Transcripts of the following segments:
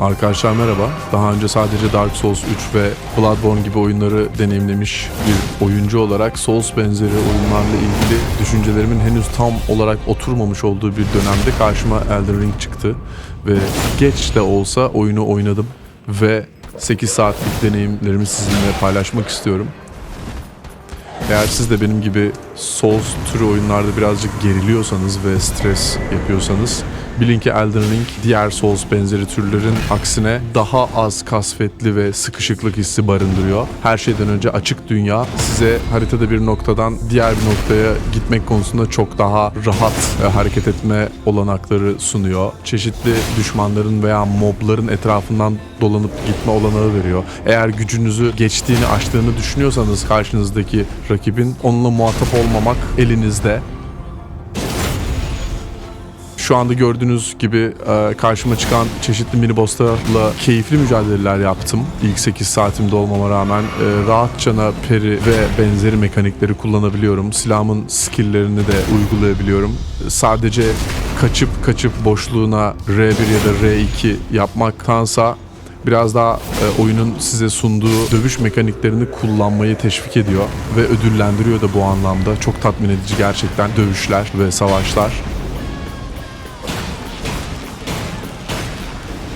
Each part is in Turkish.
Arkadaşlar merhaba. Daha önce sadece Dark Souls 3 ve Bloodborne gibi oyunları deneyimlemiş bir oyuncu olarak Souls benzeri oyunlarla ilgili düşüncelerimin henüz tam olarak oturmamış olduğu bir dönemde karşıma Elden Ring çıktı. Ve geç de olsa oyunu oynadım ve 8 saatlik deneyimlerimi sizinle paylaşmak istiyorum. Eğer siz de benim gibi Souls türü oyunlarda birazcık geriliyorsanız ve stres yapıyorsanız bilin ki Elden Ring diğer Souls benzeri türlerin aksine daha az kasvetli ve sıkışıklık hissi barındırıyor. Her şeyden önce açık dünya size haritada bir noktadan diğer bir noktaya gitmek konusunda çok daha rahat e, hareket etme olanakları sunuyor. Çeşitli düşmanların veya mobların etrafından dolanıp gitme olanağı veriyor. Eğer gücünüzü geçtiğini, aştığını düşünüyorsanız karşınızdaki rakibin onunla muhatap olmamak elinizde. Şu anda gördüğünüz gibi e, karşıma çıkan çeşitli mini bosslarla keyifli mücadeleler yaptım. İlk 8 saatimde olmama rağmen e, rahatçana peri ve benzeri mekanikleri kullanabiliyorum. Silahımın skill'lerini de uygulayabiliyorum. Sadece kaçıp kaçıp boşluğuna R1 ya da R2 yapmaktansa biraz daha e, oyunun size sunduğu dövüş mekaniklerini kullanmayı teşvik ediyor ve ödüllendiriyor da bu anlamda. Çok tatmin edici gerçekten dövüşler ve savaşlar.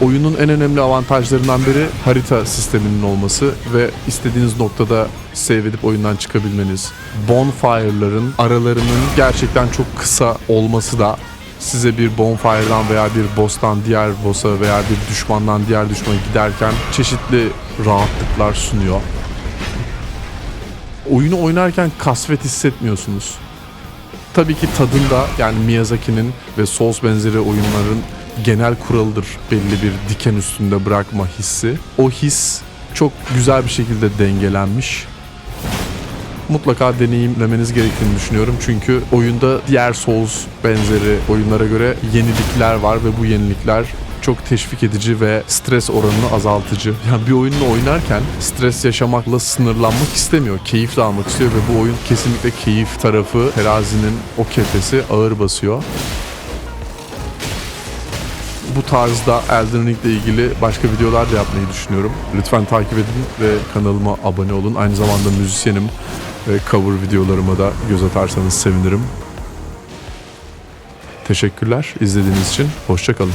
Oyunun en önemli avantajlarından biri harita sisteminin olması ve istediğiniz noktada save edip oyundan çıkabilmeniz. Bonfire'ların aralarının gerçekten çok kısa olması da size bir bonfire'dan veya bir boss'tan diğer boss'a veya bir düşmandan diğer düşmana giderken çeşitli rahatlıklar sunuyor. Oyunu oynarken kasvet hissetmiyorsunuz. Tabii ki tadında yani Miyazaki'nin ve Souls benzeri oyunların genel kuralıdır belli bir diken üstünde bırakma hissi. O his çok güzel bir şekilde dengelenmiş. Mutlaka deneyimlemeniz gerektiğini düşünüyorum. Çünkü oyunda diğer Souls benzeri oyunlara göre yenilikler var ve bu yenilikler çok teşvik edici ve stres oranını azaltıcı. Yani bir oyunla oynarken stres yaşamakla sınırlanmak istemiyor. Keyif de almak istiyor ve bu oyun kesinlikle keyif tarafı terazinin o kefesi ağır basıyor bu tarzda Elden Ring ile ilgili başka videolar da yapmayı düşünüyorum. Lütfen takip edin ve kanalıma abone olun. Aynı zamanda müzisyenim ve cover videolarıma da göz atarsanız sevinirim. Teşekkürler izlediğiniz için. Hoşçakalın.